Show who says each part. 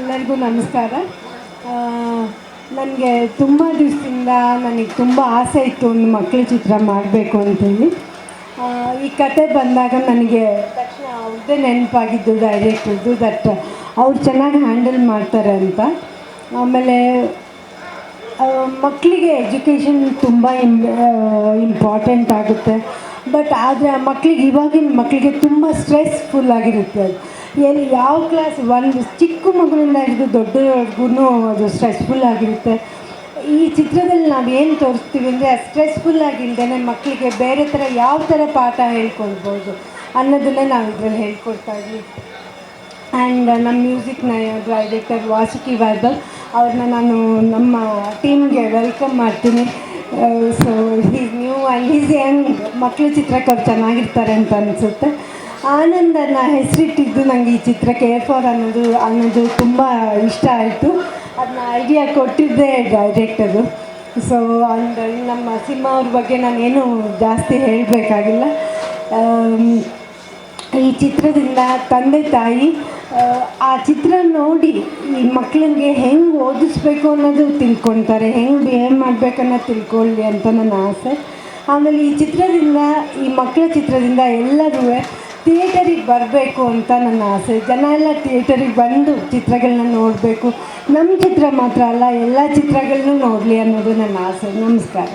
Speaker 1: ಎಲ್ಲರಿಗೂ ನಮಸ್ಕಾರ. ನನಗೆ ತುಂಬ ದಿವಸದಿಂದ ನನಗೆ ತುಂಬ ಆಸೆ ಇತ್ತು ಒಂದು ಮಕ್ಕಳ ಚಿತ್ರ ಮಾಡಬೇಕು ಅಂತೇಳಿ. ಈ ಕತೆ ಬಂದಾಗ ನನಗೆ ತಕ್ಷಣ ಅವ್ರದ್ದೇ ನೆನಪಾಗಿದ್ದು ಡೈರೆಕ್ಟ್ರದ್ದು ದಟ್ ಅವ್ರು ಚೆನ್ನಾಗಿ ಹ್ಯಾಂಡಲ್ ಮಾಡ್ತಾರೆ ಅಂತ. ಆಮೇಲೆ ಮಕ್ಕಳಿಗೆ ಎಜುಕೇಷನ್ ತುಂಬ ಇಂಪಾರ್ಟೆಂಟ್ ಆಗುತ್ತೆ. ಬಟ್ ಆದರೆ ಆ ಮಕ್ಕಳಿಗೆ ಇವಾಗಿನ ಮಕ್ಕಳಿಗೆ ತುಂಬ ಸ್ಟ್ರೆಸ್ಫುಲ್ ಆಗಿರುತ್ತೆ ಅದು. ಎಲ್ಲಿ ಯಾವ ಕ್ಲಾಸ್ ಒಂದು ಚಿಕ್ಕ ಮಗುವಿಂದ ಹಿಡಿದು ದೊಡ್ಡವರೆಗೂ ಅದು ಸ್ಟ್ರೆಸ್ಫುಲ್ ಆಗಿರುತ್ತೆ. ಈ ಚಿತ್ರದಲ್ಲಿ ನಾವು ಏನು ತೋರಿಸ್ತೀವಿ ಅಂದರೆ ಸ್ಟ್ರೆಸ್ಫುಲ್ ಆಗಿಲ್ಲದೇ ಮಕ್ಕಳಿಗೆ ಬೇರೆ ಥರ ಯಾವ ಥರ ಪಾಠ ಹೇಳ್ಕೊಳ್ಬೋದು ಅನ್ನೋದನ್ನೇ ನಾವು ಇದರಲ್ಲಿ ಹೇಳ್ಕೊಡ್ತಾ ಇದ್ವಿ. ಆ್ಯಂಡ್ ನಮ್ಮ ಮ್ಯೂಸಿಕ್ನ ಡೈರೆಕ್ಟರ್ ವಾಸುಕಿ ವೈಭವ್ ಅವ್ರನ್ನ ನಾನು ನಮ್ಮ ಟೀಮ್ಗೆ ವೆಲ್ಕಮ್ ಮಾಡ್ತೀನಿ. So is new and is young ಮಕ್ಕಳು ಚೆನ್ನಾಗಿರ್ತಾರೆ ಅಂತ ಅನಿಸುತ್ತೆ. ಆನಂದನ ಹೆಸರಿಟ್ಟಿದ್ದು ನನಗೆ ಈ ಚಿತ್ರ ಕೇರ್ ಫಾರ್ ಅನ್ನೋದು ಅನ್ನೋದು ತುಂಬ ಇಷ್ಟ ಆಯಿತು. ಅದನ್ನ ಐಡಿಯಾ ಕೊಟ್ಟಿದ್ದೇ ಡೈರೆಕ್ಟರು ಸೊ ಅಂದರೆ ನಮ್ಮ ಸಿನಿಮಾ ಅವ್ರ ಬಗ್ಗೆ ನಾನೇನು ಜಾಸ್ತಿ ಹೇಳಬೇಕಾಗಿಲ್ಲ. ಈ ಚಿತ್ರದಿಂದ ತಂದೆ ತಾಯಿ ಆ, ಚಿತ್ರ ನೋಡಿ ಈ ಮಕ್ಕಳಿಗೆ ಹೆಂಗೆ ಓದಿಸ್ಬೇಕು ಅನ್ನೋದು ತಿಳ್ಕೊತಾರೆ ಹೆಂಗೆ ಬಿಹೇವ್ ಮಾಡ್ಬೇಕನ್ನೋದು ತಿಳ್ಕೊಳ್ಳಿ ಅಂತ ನನ್ನ ಆಸೆ. ಆಮೇಲೆ ಈ ಚಿತ್ರದಿಂದ ಈ ಮಕ್ಕಳ ಚಿತ್ರದಿಂದ ಎಲ್ಲರೂ ಥಿಯೇಟರಿಗೆ ಬರಬೇಕು ಅಂತ ನನ್ನ ಆಸೆ. ಜನ ಎಲ್ಲ ಥಿಯೇಟರಿಗೆ ಬಂದು ಚಿತ್ರಗಳನ್ನ ನೋಡಬೇಕು. ನಮ್ಮ ಚಿತ್ರ ಮಾತ್ರ ಅಲ್ಲ, ಎಲ್ಲ ಚಿತ್ರಗಳನ್ನೂ ನೋಡಲಿ ಅನ್ನೋದು ನನ್ನ ಆಸೆ. ನಮಸ್ಕಾರ.